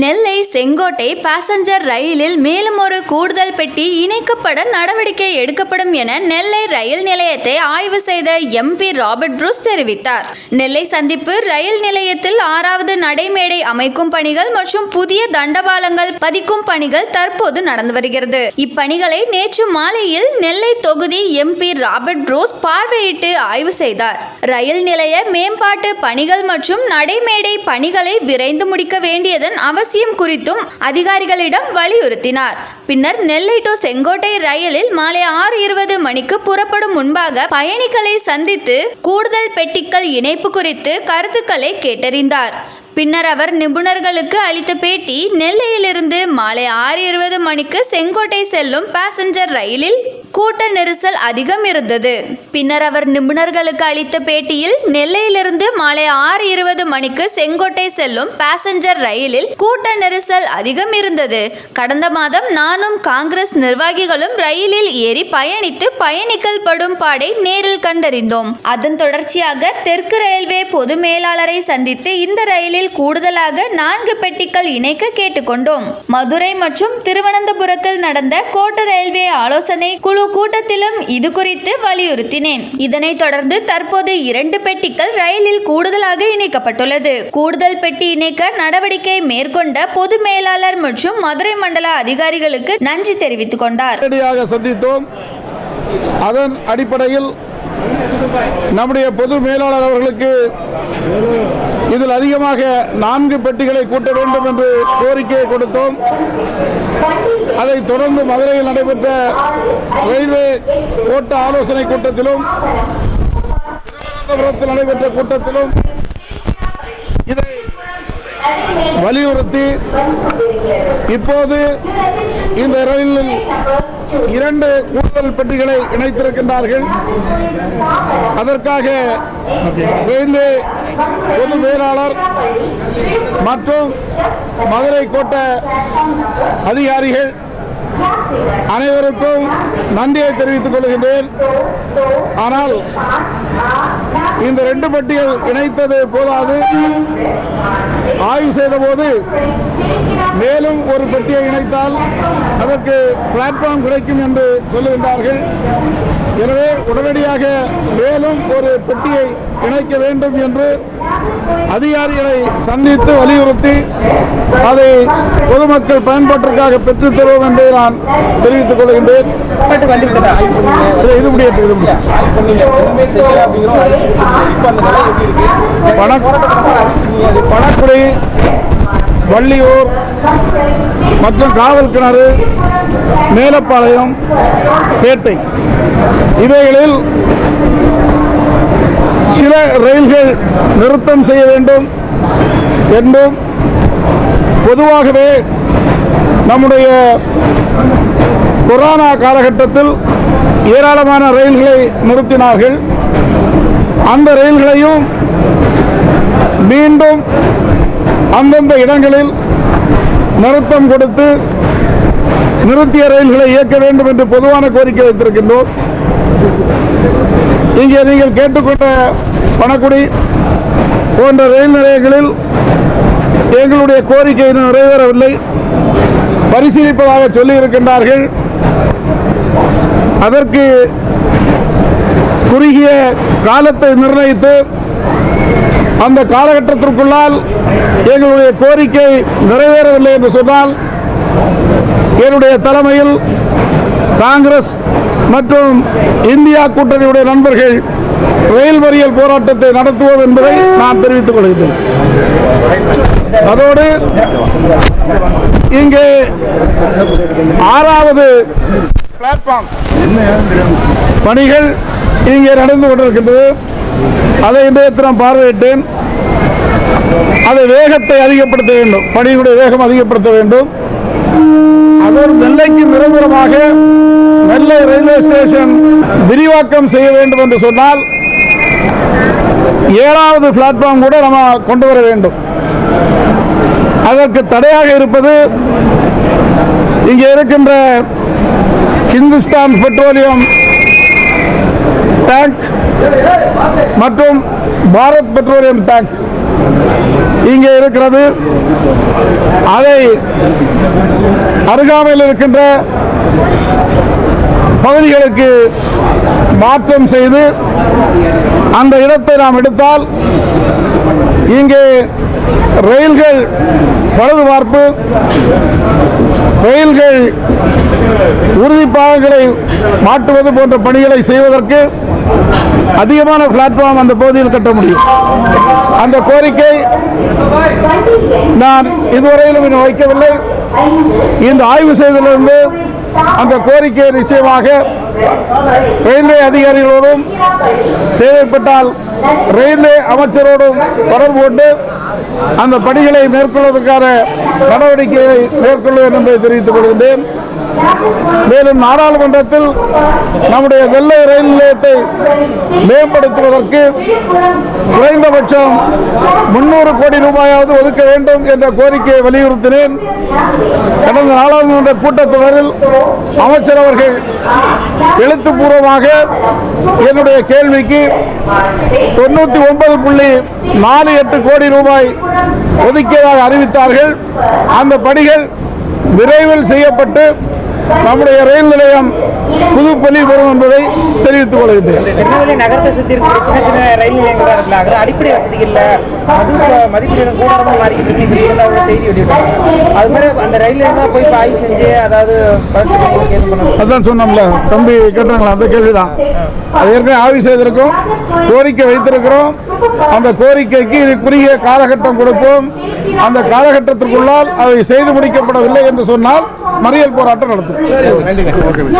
நெல்லை Sengottai passenger ரயிலில் மேலும் ஒரு கூடுதல் பெட்டி இணைக்கப்பட நடவடிக்கை எடுக்கப்படும் என நெல்லை ரயில் நிலையத்தை ஆய்வு செய்த எம்பி ராபர்ட் ப்ரூஸ் தெரிவித்தார். நெல்லை சந்திப்பு ரயில் நிலையத்தில் ஆறாவது நடைமேடை அமைக்கும் பணிகள் மற்றும் புதிய தண்டவாளங்கள் பதிக்கும் பணிகள் தற்போது நடந்து வருகிறது. இப்பணிகளை நேற்று மாலையில் நெல்லை தொகுதி எம்பி ராபர்ட் ப்ரூஸ் பார்வையிட்டு ஆய்வு செய்தார். ரயில் நிலைய மேம்பாட்டு பணிகள் மற்றும் நடைமேடை பணிகளை விரைந்து முடிக்க வேண்டியதன் அவசியம் குறித்தும் அதிகாரிகளிடம் வலியுறுத்தினார். பின்னர் நெல்லை டு செங்கோட்டை ரயிலில் மாலை ஆறு இருபது மணிக்கு புறப்படும் முன்பாக பயணிகளை சந்தித்து கூடுதல் பெட்டிகள் இணைப்பு குறித்து கருத்துக்களை கேட்டறிந்தார். பின்னர் அவர் நிபுணர்களுக்கு அளித்த பேட்டி நெல்லையிலிருந்து மாலை ஆறு இருபது மணிக்கு செங்கோட்டை செல்லும் பாசஞ்சர் ரயிலில் கூட்ட நெரிசல் அதிகம் இருந்தது. பின்னர் அவர் நிபுணர்களுக்கு அளித்த பேட்டியில் நெல்லையிலிருந்து மாலை ஆறு இருபது மணிக்கு செங்கோட்டை செல்லும் பாசஞ்சர் ரயிலில் கூட்ட நெரிசல் அதிகம் இருந்தது. கடந்த மாதம் நானும் காங்கிரஸ் நிர்வாகிகளும் ரயிலில் ஏறி பயணித்து பயணிகள் படும் பாடை நேரில் கண்டறிந்தோம். அதன் தொடர்ச்சியாக தெற்கு ரயில்வே பொது மேலாளரை சந்தித்து இந்த ரயிலில் கூடுதலாக நான்கு பெட்டிகள் இணைக்க கேட்டுக்கொண்டோம். மதுரை மற்றும் திருவனந்தபுரத்தில் நடந்த கோட்ட ரயில்வே ஆலோசனை குழு கூட்டத்திலும் இது குறித்து வலியுறுத்தினேன். இதனைத் தொடர்ந்து தற்போது இரண்டு பெட்டிகள் ரயிலில் கூடுதலாக இணைக்கப்பட்டுள்ளது. கூடுதல் பெட்டி இணைக்க நடவடிக்கை மேற்கொண்ட பொது மேலாளர் மற்றும் மதுரை மண்டல அதிகாரிகளுக்கு நன்றி தெரிவித்துக் கொண்டார். சந்தித்தோம். அதன் அடிப்படையில் நம்முடைய பொது மேலாளர் அவர்களுக்கு இதில் அதிகமாக நான்கு பெட்டிகளை கூட்ட வேண்டும் என்று கோரிக்கையை கொடுத்தோம். அதைத் தொடர்ந்து மதுரையில் நடைபெற்ற ரயில்வே கோட்ட ஆலோசனை கூட்டத்திலும் திருவனந்தபுரத்தில் நடைபெற்ற கூட்டத்திலும் இதை வலியுறுத்தி இப்போது இந்த ரயிலில் இரண்டு கூடுதல் பெட்டிகளை இணைத்திருக்கின்றார்கள். அதற்காக ரயில்வே பொது மேலாளர் மற்றும் மதுரை கோட்ட அதிகாரிகள் அனைவருக்கும் நன்றியை தெரிவித்துக் கொள்கின்றேன். ஆனால் இந்த ரெண்டு பட்டியல் இணைத்தது போதாது. ஆய்வு செய்தபோது மேலும் ஒரு பெட்டியை இணைத்தால் அதற்கு பிளாட்ஃபார்ம் கிடைக்கும் என்று சொல்லுகின்றார்கள் எனவே உடனடியாக மேலும் ஒரு பெட்டியை இணைக்க வேண்டும் என்று அதிகாரிகளை சந்தித்து வலியுறுத்தி அதை பொதுமக்கள் பயன்பாட்டிற்காக பெற்றுத் தருவோம் என்று நான் தெரிவித்துக் கொள்கின்றேன். இது- இது முடியட்டும், இது வள்ளியூர் மற்றும் காவல் கிணறு மேலப்பாளையம் பேட்டை. இவைகளில் சில ரயில்கள் நிறுத்தம் செய்ய வேண்டும் என்றும் பொதுவாகவே நம்முடைய கொரோனா காலகட்டத்தில் ஏராளமான ரயில்களை நிறுத்தினார்கள். அந்த ரயில்களையும் மீண்டும் அந்தந்த இடங்களில் நிறுத்தம் கொடுத்து நிறுத்திய ரயில்களை இயக்க வேண்டும் என்று பொதுவான கோரிக்கை வைத்திருக்கின்றோம். இங்கே நீங்கள் கேட்டுக்கொண்ட பணக்குடி போன்ற ரயில் நிலையங்களில் எங்களுடைய கோரிக்கை இன்னும் நிறைவேறவில்லை. பரிசீலிப்பதாக சொல்லி இருக்கின்றார்கள் அதற்கு குறுகிய காலத்தை நிர்ணயித்து அந்த காலகட்டத்திற்குள்ளால் எங்களுடைய கோரிக்கை நிறைவேறவில்லை என்று சொன்னால் என்னுடைய தலைமையில் காங்கிரஸ் மற்றும் இந்தியா கூட்டணியுடைய நண்பர்கள் ரயில் மறியல் போராட்டத்தை நடத்துவோம் என்பதை நான் தெரிவித்துக் கொள்கிறேன் அதோடு இங்கே ஆறாவது பிளாட்ஃபார்ம் பணிகள் இங்கே நடந்து கொண்டிருக்கின்றது. அதை இன்றைய பார்வையிட்டேன். அதை வேகத்தை அதிகப்படுத்த வேண்டும். பணியுடைய வேகம் அதிகப்படுத்த வேண்டும். அதோடு நெல்லைக்கு நிரந்தரமாக நெல்லை ரயில்வே ஸ்டேஷன் விரிவாக்கம் செய்ய வேண்டும் என்று சொன்னால் ஏழாவது பிளாட்ஃபார்ம் கூட நம்ம கொண்டு வர வேண்டும். அதற்கு தடையாக இருப்பது இங்கே இருக்கின்ற ஹிந்துஸ்தான் பெட்ரோலியம் டேங்க் மற்றும் பாரத் பெட்ரோலியம் டேங்க் இங்கே இருக்கிறது. அதை அருகாமையில் இருக்கின்ற பகுதிகளுக்கு மாற்றம் செய்து அந்த இடத்தை நாம் எடுத்தால் இங்கே ரயில்கள் பழுது பார்ப்பு ரயில்கள் உறுதிப்பாகங்களை மாட்டுவது போன்ற பணிகளை செய்வதற்கு அதிகமான பிளாட்ஃபார்ம் அந்த பகுதியில் கட்ட முடியும். அந்த கோரிக்கை நான் இதுவரையிலும் இன்னும் வைக்கவில்லை. இந்த ஆய்வு செய்ததிலிருந்து அந்த கோரிக்கை நிச்சயமாக ரயில்வே அதிகாரிகளோடும் தேவைப்பட்டால் ரயில்வே அமைச்சரோடும் தொடர்பு கொண்டு அந்த பணிகளை மேற்கொள்வதற்கான நடவடிக்கையை மேற்கொள்வேன் என்பதை தெரிவித்துக் கொள்கின்றேன். மேலும் நாடாளுமன்றத்தில் நம்முடைய வெள்ளை ரயில் நிலையத்தை மேம்படுத்துவதற்கு குறைந்தபட்சம் முன்னூறு கோடி ரூபாயாவது ஒதுக்க வேண்டும் என்ற கோரிக்கையை வலியுறுத்தினேன். கடந்த நாடாளுமன்ற கூட்டத்தொடரில் அமைச்சர் அவர்கள் எழுத்துப்பூர்வமாக என்னுடைய கேள்விக்கு தொண்ணூத்தி ஒன்பது புள்ளி நாலு எட்டு கோடி ரூபாய் ஒதுக்கியதாக அறிவித்தார்கள். அந்த பணிகள் விரைவில் செய்யப்பட்டு நம்முடைய ரயில் நிலையம் புதுப்பள்ளி பெறும் என்பதை தெரிவித்துக் கொள்கின்றேன். திருநெல்வேலி நகரத்தை சுற்றி இருக்கிற சின்ன சின்ன ரயில் நிலையங்கள் தான் இருக்குல்ல அதில் அடிப்படை வசதி இல்லை. அது மதிப்பீடு கூடாரமாக மாறிக்கிட்டு ஒரு செய்தி வெளியிட்டாங்க அது மாதிரி அந்த ரயில் நிலையம் போய் ஆய்வு செஞ்சு அதாவது அதான் சொன்னோம்ல தம்பி கேட்டாங்களா அந்த கேள்விதான். அது ஏற்கனவே ஆய்வு செய்திருக்கோம் கோரிக்கை வைத்திருக்கிறோம். அந்த கோரிக்கைக்கு இது குறுகிய காலகட்டம் கொடுப்போம். அந்த காலகட்டத்திற்குள்ளால் அதை செய்து முடிக்கப்படவில்லை என்று சொன்னால் மறியல் போராட்டம் நடத்தும்.